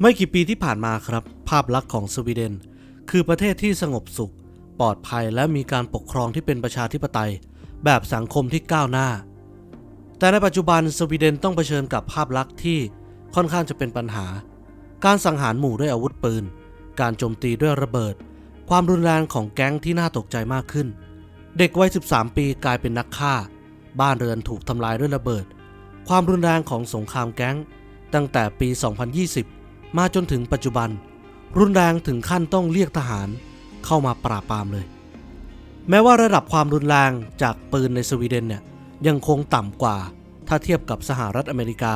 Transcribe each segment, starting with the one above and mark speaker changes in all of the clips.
Speaker 1: ไม่กี่ปีที่ผ่านมาครับ ภาพลักษณ์ของสวีเดน คือประเทศที่สงบสุข ปลอดภัยและมีการปกครองที่เป็นประชาธิปไตย แบบสังคมที่ก้าวหน้า แต่ในปัจจุบันสวีเดนต้องเผชิญกับภาพลักษณ์ที่ค่อนข้างจะเป็นปัญหา การสังหารหมู่ด้วยอาวุธปืน การโจมตีด้วยระเบิด ความรุนแรงของแก๊งที่น่าตกใจมากขึ้น เด็กวัย 13 ปีกลายเป็นนักฆ่า บ้านเรือนถูกทำลายด้วยระเบิด ความรุนแรงของสงครามแก๊ง ตั้งแต่ปี 2020 มาจนถึงปัจจุบัน รุนแรงถึงขั้นต้องเรียกทหารเข้ามาปราบปรามเลย แม้ว่าระดับความรุนแรงจากปืนในสวีเดนเนี่ยยังคงต่ำกว่าถ้าเทียบกับสหรัฐอเมริกา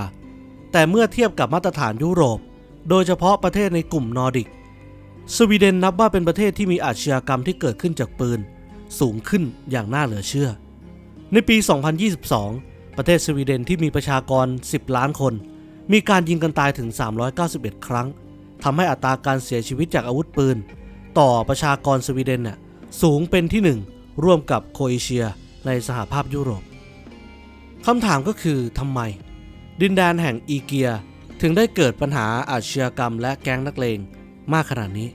Speaker 1: แต่เมื่อเทียบกับมาตรฐานยุโรป โดยเฉพาะประเทศในกลุ่มนอร์ดิก สวีเดนนับว่าเป็นประเทศที่มีอาชญากรรมที่เกิดขึ้นจากปืน สูงขึ้นอย่างน่าเหลือเชื่อ ในปี 2022 ประเทศสวีเดนที่มีประชากร 10 ล้านคน มีการยิงกันตายถึง 391 ครั้งทำให้อัตราการเสียชีวิตจากอาวุธปืน ต่อประชากรสวีเดนน่ะสูงเป็นที่หนึ่งร่วมกับโคเอเชียในสหภาพยุโรปคำถามก็คือทำไม ดินแดนแห่งอีเกีย ถึงได้เกิดปัญหาอาชญากรรมและแก๊งนักเลงมากขนาดนี้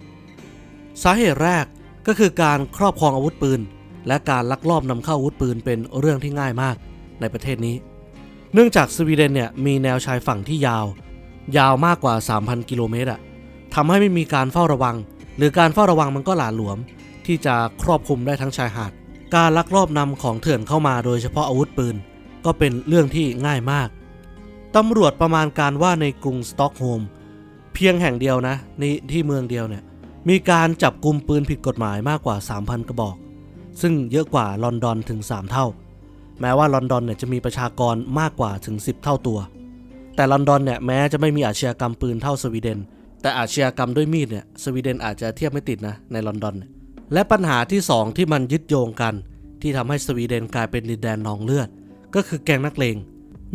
Speaker 1: สาเหตุแรกก็คือการครอบครองอาวุธปืน และการลักลอบนำเข้าอาวุธปืนเป็นเรื่องที่ง่ายมากในประเทศนี้ เนื่องจากสวีเดนเนี่ยมีแนวชายฝั่งที่ยาว ยาวมากกว่า 3,000 กิโลเมตรอะทำให้ไม่มีการเฝ้าระวัง หรือการเฝ้าระวังมันก็หลาหลวม ที่จะครอบคลุมได้ทั้งชายหาด การลักลอบนำของเถื่อนเข้ามาโดยเฉพาะอาวุธปืน ก็เป็นเรื่องที่ง่ายมากตำรวจประมาณการว่าในกรุงสต็อกโฮมเพียงแห่งเดียวนะในที่เมืองเดียวเนี่ยมีการจับกลุ่มปืนผิดกฎหมายมากกว่า 3,000 กระบอก ซึ่งเยอะกว่าลอนดอนถึง 3 เท่า แม้ว่าลอนดอนเนี่ยจะมีประชากรมากกว่าถึง 10 เท่าตัว แต่ลอนดอนเนี่ยแม้จะไม่มีอาชญากรรมปืนเท่าสวีเดน แต่อาชญากรรมด้วยมีดเนี่ยสวีเดนอาจจะเทียบไม่ติดนะในลอนดอน และปัญหาที่ 2 ที่มันยึดโยงกัน ที่ทำให้สวีเดนกลายเป็นดินแดนนองเลือด ก็คือแก๊งนักเลง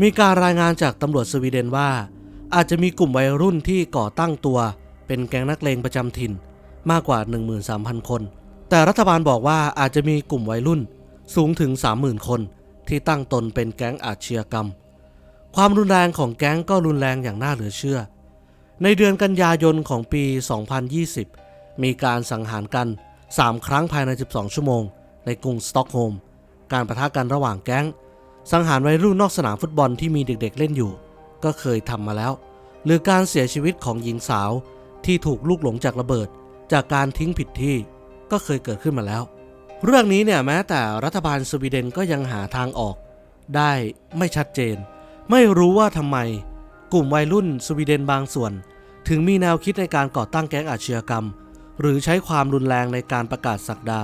Speaker 1: มีการรายงานจากตำรวจสวีเดนว่า อาจจะมีกลุ่มวัยรุ่นที่ก่อตั้งตัว เป็นแก๊งนักเลงประจำถิ่นมากกว่า 13,000 คน แต่รัฐบาลบอกว่าอาจจะมีกลุ่มวัยรุ่นสูงถึง 30,000 คน ที่ตั้งตนเป็นแก๊งอาชญากรรม ความรุนแรงของแก๊งก็รุนแรงอย่างน่าเหลือเชื่อ ในเดือนกันยายนของปี 2020 มีการสังหารกัน 3 ครั้งภายใน 12 ชั่วโมง ในกรุงสต็อกโฮล์ม การประทะกันระหว่างแก๊ง สังหารวัยรุ่นนอกสนามฟุตบอลที่มีเด็กๆเล่นอยู่ ก็เคยทำมาแล้ว หรือการเสียชีวิตของหญิงสาวที่ถูกลูกหลงจากระเบิด จากการทิ้งผิดที่ก็เคยเกิดขึ้นมาแล้ว เรื่องนี้เนี่ยแม้แต่รัฐบาลสวีเดนก็ยังหาทางออกได้ไม่ชัดเจน ไม่รู้ว่าทำไมกลุ่มวัยรุ่นสวีเดนบางส่วน ถึงมีแนวคิดในการก่อตั้งแก๊งอาชญากรรม หรือใช้ความรุนแรงในการประกาศสักดา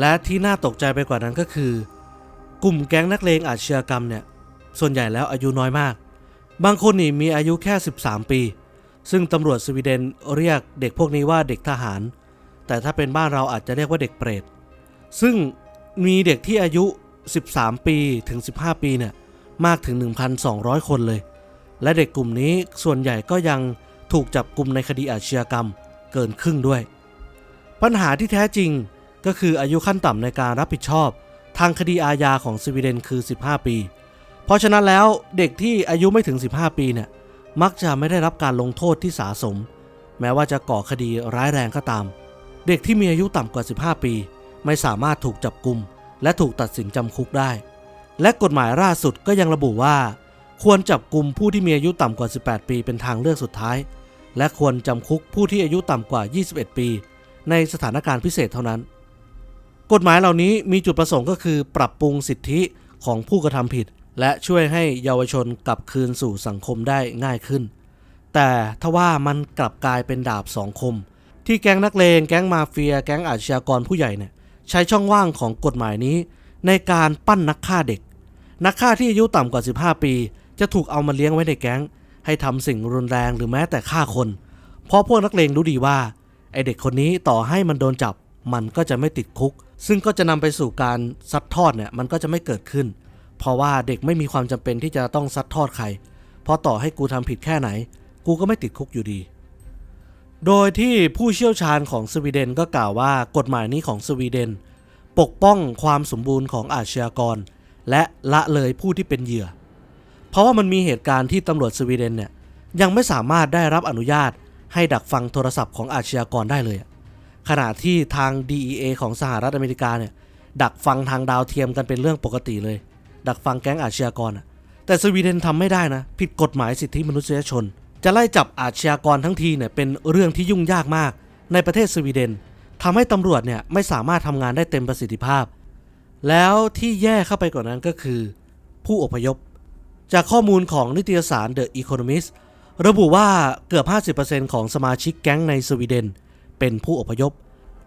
Speaker 1: และที่น่าตกใจไปกว่านั้นก็คือ กลุ่มแก๊งนักเลงอาชญากรรมเนี่ยส่วนใหญ่แล้วอายุน้อยมาก บางคนนี่มีอายุแค่ 13 ปี ซึ่งตำรวจสวีเดนเรียกเด็กพวกนี้ว่าเด็กทหาร แต่ถ้าเป็นบ้านเราอาจจะเรียกว่าเด็กเปรต ซึ่งมีเด็กที่อายุ 13 ปีถึง 15 ปีเนี่ยมากถึง 1,200 คนเลย และเด็กกลุ่มนี้ส่วนใหญ่ก็ยังถูกจับกลุ่มในคดีอาชญากรรมเกินครึ่งด้วย ปัญหาที่แท้จริงก็คืออายุขั้นต่ำในการรับผิดชอบ ทางคดีอาญาของสวีเดนคือ 15 ปี เพราะฉะนั้นแล้วเด็กที่อายุไม่ถึง 15 ปีเนี่ยมักจะไม่ได้รับการลงโทษที่สาสม แม้ว่าจะก่อคดีร้ายแรงก็ตาม เด็กที่มีอายุต่ำกว่า 15 ปี ไม่สามารถถูกจับกุมและถูกตัดสินจำคุกได้ และกฎหมายล่าสุดก็ยังระบุว่า ควรจับกุมผู้ที่มีอายุต่ำกว่า 18 ปีเป็นทางเลือกสุดท้าย และควรจำคุกผู้ที่อายุต่ำกว่า 21 ปี ในสถานการณ์พิเศษเท่านั้น กฎหมายเหล่านี้มีจุดประสงค์ก็คือ ปรับปรุงสิทธิของผู้กระทำผิด และช่วยให้เยาวชนกลับคืนสู่สังคมได้ง่ายขึ้น แต่ทว่ามันกลับกลายเป็นดาบสองคม ที่แก๊งนักเลงแก๊งมาเฟีย แก๊งอาชญากรผู้ใหญ่เนี่ย ใช้ช่องว่างของกฎหมายนี้ ในการปั้นนักฆ่าเด็ก นักฆ่าที่อายุต่ำกว่า 15 ปี จะถูกเอามาเลี้ยงไว้ในแก๊ง ให้ทำสิ่งรุนแรงหรือแม้แต่ฆ่าคน เพราะพวกนักเลงรู้ดีว่าไอเด็กคนนี้ต่อให้มันโดนจับ มันก็จะไม่ติดคุก ซึ่งก็จะนำไปสู่การซัดทอดเนี่ยมันก็จะไม่เกิดขึ้น เพราะว่าเด็กไม่มีความจำเป็นที่จะต้องซัดทอดใครเพราะต่อให้กูทำผิดแค่ไหน กูก็ไม่ติดคุกอยู่ดี โดยที่ผู้เชี่ยวชาญของสวีเดนก็กล่าวว่ากฎหมายนี้ของสวีเดน ปกป้องความสมบูรณ์ของอาชญากร และละเลยผู้ที่เป็นเหยื่อ เพราะว่ามันมีเหตุการณ์ที่ตำรวจสวีเดนเนี่ยยังไม่สามารถได้รับอนุญาตให้ดักฟังโทรศัพท์ของอาชญากรได้เลย ขณะที่ทาง DEA ของสหรัฐอเมริกาเนี่ยดักฟังทางดาวเทียมกันเป็นเรื่องปกติเลย ดักฟังแก๊งอาชญากรแต่สวีเดนทำไม่ได้นะ ผิดกฎหมายสิทธิมนุษยชน จะไล่จับอาชญากรทั้งทีเนี่ยเป็นเรื่องที่ยุ่งยากมาก ในประเทศสวีเดนทำให้ตำรวจเนี่ยไม่สามารถทำงานได้เต็มประสิทธิภาพ แล้วที่แย่เข้าไปกว่านั้นก็คือ ผู้อพยพ จากข้อมูลของนิตยสาร The Economist ระบุว่าเกือบ 50%ของสมาชิกแก๊งในสวีเดน เป็นผู้อพยพ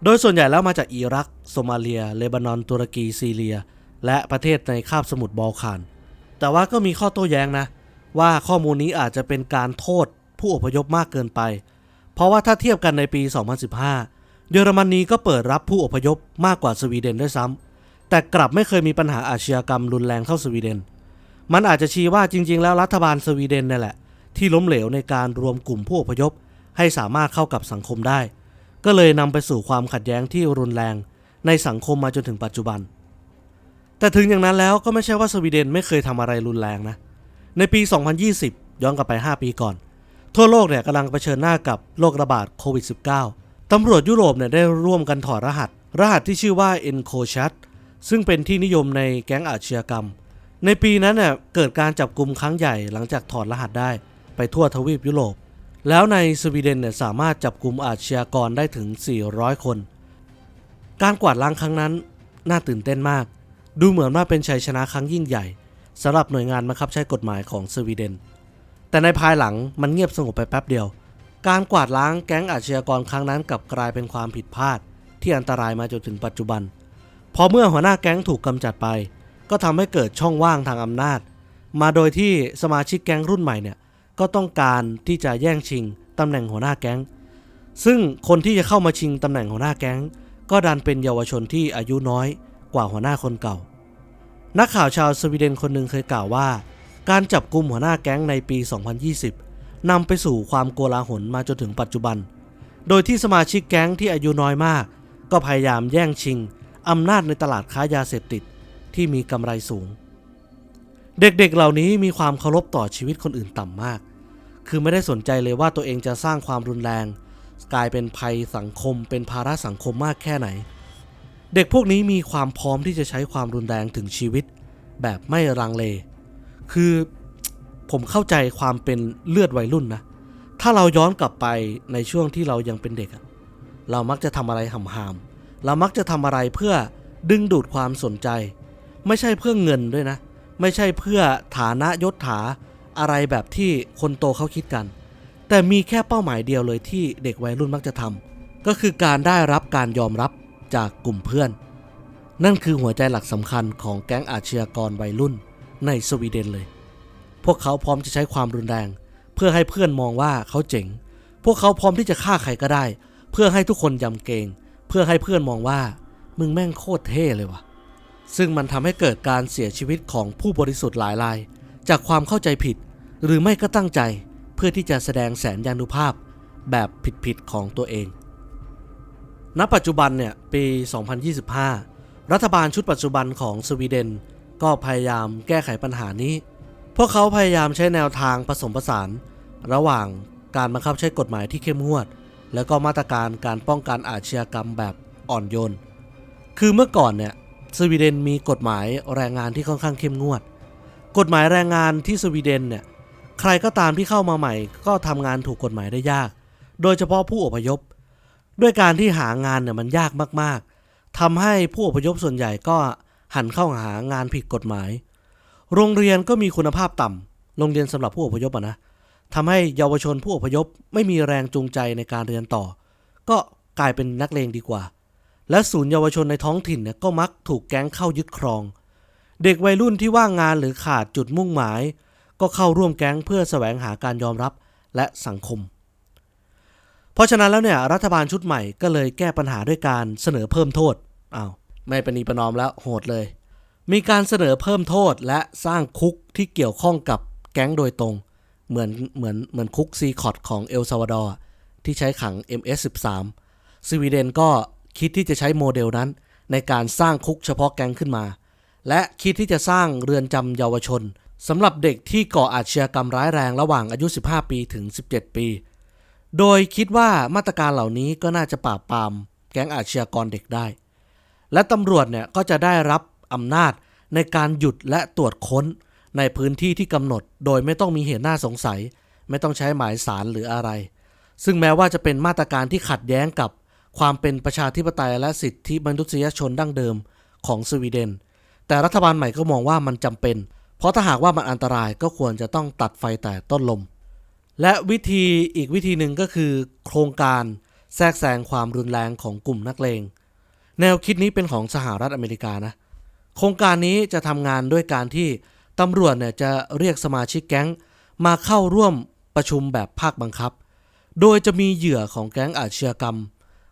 Speaker 1: โดยส่วนใหญ่แล้วมาจากอิรัก โซมาเลีย เลบานอน ตุรกี ซีเรีย และประเทศในคาบสมุทรบอลข่าน แต่ว่าก็มีข้อโต้แย้งนะ ว่าข้อมูลนี้อาจจะเป็นการโทษผู้อพยพมากเกินไป เพราะว่าถ้าเทียบกันในปี 2015 เยอรมนีก็เปิดรับผู้อพยพมากกว่าสวีเดนด้วยซ้ำแต่กลับไม่เคยมีปัญหาอาชญากรรมรุนแรงเท่าสวีเดน มันอาจจะชี้ว่าจริง ๆ แล้วรัฐบาลสวีเดนนี่แหละ ที่ล้มเหลวในการรวมกลุ่มผู้อพยพ ให้สามารถเข้ากับสังคมได้ ก็เลยนำไปสู่ความขัดแย้งที่รุนแรง ในสังคมมาจนถึงปัจจุบัน แต่ถึงอย่างนั้นแล้วก็ไม่ใช่ว่าสวีเดนไม่เคยทำอะไรรุนแรงนะ ในปี 2020 ย้อนกลับไป 5 ปีก่อน ทั่วโลกเนี่ยกำลังเผชิญหน้ากับโรคระบาดโควิด -19 ตำรวจยุโรปเนี่ยได้ร่วมกันถอดรหัส รหัสที่ชื่อว่า ENCOCHAT ซึ่งเป็นที่นิยมในแก๊งอาชญากรรม ในปีนั้นเนี่ยเกิดการจับกลุ่มครั้งใหญ่หลังจากถอดรหัสได้ไปทั่วทวีปยุโรป แล้วในสวีเดนเนี่ยสามารถจับกลุ่มอาชญากรได้ถึง 400 คน การกวาดล้างครั้งนั้นน่าตื่นเต้นมาก ดูเหมือนว่าเป็นชัยชนะครั้งยิ่งใหญ่ สำหรับหน่วยงานบังคับใช้กฎหมายของสวีเดน แต่ในภายหลังมันเงียบสงบไปแป๊บเดียว การกวาดล้างแก๊งอาชญากรครั้งนั้นกลับกลายเป็นความผิดพลาด ที่อันตรายมาจนถึงปัจจุบัน พอเมื่อหัวหน้าแก๊งถูกกำจัดไป ก็ทำให้เกิดช่องว่างทางอำนาจ มาโดยที่สมาชิกแก๊งรุ่นใหม่เนี่ยก็ต้องการที่จะแย่งชิงตำแหน่งหัวหน้าแก๊ง ซึ่งคนที่จะเข้ามาชิงตำแหน่งหัวหน้าแก๊ง ก็ดันเป็นเยาวชนที่อายุน้อยกว่าหัวหน้าคนเก่า นักข่าวชาวสวีเดนคนหนึ่งเคยกล่าวว่า การจับกลุ่มหัวหน้าแก๊งในปี 2020 นำไปสู่ความโกลาหลมาจนถึงปัจจุบัน โดยที่สมาชิกแก๊งที่อายุน้อยมาก ก็พยายามแย่งชิงอำนาจในตลาดค้ายาเสพติดที่มีกำไรสูง เด็กๆเหล่านี้มีความเคารพต่อชีวิตคนอื่นต่ำมาก คือไม่ได้สนใจเลยว่าตัวเองจะสร้างความรุนแรง กลายเป็นภัยสังคมเป็นภาระสังคมมากแค่ไหน เด็กพวกนี้มีความพร้อมที่จะใช้ความรุนแรงถึงชีวิต แบบไม่รังเล คือผมเข้าใจความเป็นเลือดวัยรุ่นนะ ถ้าเราย้อนกลับไปในช่วงที่เรายังเป็นเด็กอะเรามักจะทำอะไรหำหามเรามักจะทำอะไรเพื่อดึงดูดความสนใจ ไม่ใช่เพื่อเงินด้วยนะ ไม่ใช่เพื่อฐานะยศถาอะไรแบบที่คนโตเขาคิดกัน แต่มีแค่เป้าหมายเดียวเลยที่เด็กวัยรุ่นมักจะทำก็คือการได้รับการยอมรับ จากกลุ่มเพื่อน นั่นคือหัวใจหลักสำคัญของแก๊งอาชญากรวัยรุ่นในสวีเดนเลย พวกเขาพร้อมจะใช้ความรุนแรง เพื่อให้เพื่อนมองว่าเขาเจ๋ง พวกเขาพร้อมที่จะฆ่าใครก็ได้ เพื่อให้ทุกคนยำเกรงเพื่อให้เพื่อนมองว่า มึงแม่งโคตรเท่เลยวะซึ่งมันทำให้เกิดการเสียชีวิตของผู้บริสุทธิ์หลายราย จากความเข้าใจผิด หรือไม่ก็ตั้งใจ เพื่อที่จะแสดงแสนยานุภาพแบบผิดๆของตัวเอง ณปัจจุบันเนี่ยปี 2025 รัฐบาลชุดปัจจุบันของสวีเดน ก็พยายามแก้ไขปัญหานี้ พวกเขาพยายามใช้แนวทางผสมผสาน ระหว่างการบังคับใช้กฎหมายที่เข้มงวด แล้วก็มาตรการการป้องกันอาชญากรรมแบบอ่อนโยน คือเมื่อก่อนเนี่ยสวีเดนมีกฎหมายแรงงานที่ค่อนข้างเข้มงวด กฎหมายแรงงานที่สวีเดนเนี่ยใครก็ตามที่เข้ามาใหม่ ก็ทำงานถูกกฎหมายได้ยาก โดยเฉพาะผู้อพยพ ด้วยการที่หางานเนี่ยมันยากมากๆทำให้ผู้อพยพส่วนใหญ่ก็หันเข้าหางานผิดกฎหมาย โรงเรียนก็มีคุณภาพต่ำโรงเรียนสำหรับผู้อพยพะนะทำให้เยาวชนผู้อพยพไม่มีแรงจูงใจในการเรียนต่อ ก็กลายเป็นนักเลงดีกว่า และศูนย์เยาวชนในท้องถิ่นเนี่ยก็มักถูกแก๊งเข้ายึดครอง เด็กวัยรุ่นที่ว่างงานหรือขาดจุดมุ่งหมาย ก็เข้าร่วมแก๊งเพื่อแสวงหาการยอมรับและสังคม เพราะฉะนั้นแล้วเนี่ยรัฐบาลชุดใหม่ก็เลยแก้ปัญหาด้วยการเสนอเพิ่มโทษอ้าวไม่ปณีประนอมแล้วโหดเลย มีการเสนอเพิ่มโทษและสร้างคุกที่เกี่ยวข้องกับแก๊งโดยตรง เหมือนเหมือนเหมือนคุกซีคอตของเอลซาวาดอร์ที่ใช้ขัง MS13 สวีเดนก็คิดที่จะใช้โมเดลนั้น ในการสร้างคุกเฉพาะแก๊งขึ้นมา และคิดที่จะสร้างเรือนจำเยาวชนสำหรับเด็กที่ก่ออาชญากรรมร้ายแรงระหว่างอายุ 15 ปีถึง 17 ปี โดยคิดว่ามาตรการเหล่านี้ก็น่าจะปราบปรามแก๊งอาชญากรเด็กได้ และตำรวจเนี่ยก็จะได้รับอำนาจในการหยุดและตรวจค้นในพื้นที่ที่กำหนด โดยไม่ต้องมีเหตุน่าสงสัย ไม่ต้องใช้หมายสารหรืออะไร ซึ่งแม้ว่าจะเป็นมาตรการที่ขัดแย้งกับความเป็นประชาธิปไตยและสิทธิมนุษยชนดั้งเดิมของสวีเดน แต่รัฐบาลใหม่ก็มองว่ามันจำเป็น เพราะถ้าหากว่ามันอันตรายก็ควรจะต้องตัดไฟแต่ต้นลม และวิธีอีกวิธีหนึ่งก็คือโครงการแทรกแซงความรุนแรงของกลุ่มนักเลง แนวคิดนี้เป็นของสหรัฐอเมริกานะ โครงการนี้จะทำงานด้วยการที่ตำรวจเนี่ยจะเรียกสมาชิกแก๊งมาเข้าร่วมประชุมแบบภาคบังคับ โดยจะมีเหยื่อของแก๊งอาชญากรรม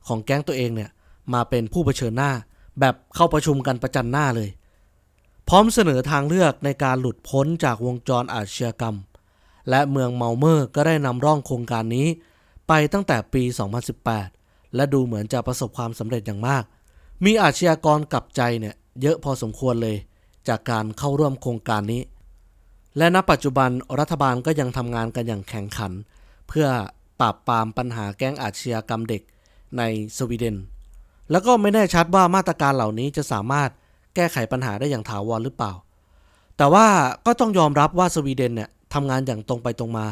Speaker 1: ของแก๊งตัวเองเนี่ยมาเป็นผู้เผชิญหน้า แบบเข้าประชุมกันประจันหน้าเลย พร้อมเสนอทางเลือกในการหลุดพ้นจากวงจรอาชญากรรม และเมืองเมาเมอร์ก็ได้นำร่องโครงการนี้ ไปตั้งแต่ปี 2018 และดูเหมือนจะประสบความสำเร็จอย่างมาก มีอาชญากรกลับใจเนี่ยเยอะพอสมควรเลย จากการเข้าร่วมโครงการนี้ และณปัจจุบันรัฐบาลก็ยังทำงานกันอย่างแข่งขัน เพื่อปราบปรามปัญหาแก๊งอาชญากรรมเด็กในสวีเดน แล้วก็ไม่แน่ชัดว่ามาตรการเหล่านี้จะสามารถแก้ไขปัญหาได้อย่างถาวรหรือเปล่า แต่ว่าก็ต้องยอมรับว่าสวีเดนเนี่ย ทำงานอย่างตรงไปตรงมา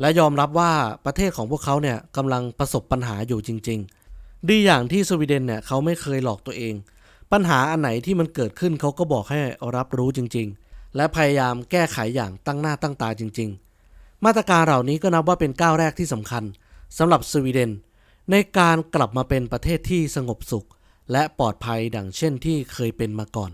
Speaker 1: และยอมรับว่าประเทศของพวกเขาเนี่ยกำลังประสบปัญหาอยู่จริง ๆ ดีอย่างที่สวีเดนเนี่ยเขาไม่เคยหลอกตัวเอง ปัญหาอันไหนที่มันเกิดขึ้นเขาก็บอกให้รับรู้จริง ๆ และพยายามแก้ไขอย่างตั้งหน้าตั้งตาจริง ๆ มาตรการเหล่านี้ก็นับว่าเป็นก้าวแรกที่สำคัญสำหรับสวีเดน ในการกลับมาเป็นประเทศที่สงบสุข และปลอดภัยดังเช่นที่เคยเป็นมาก่อน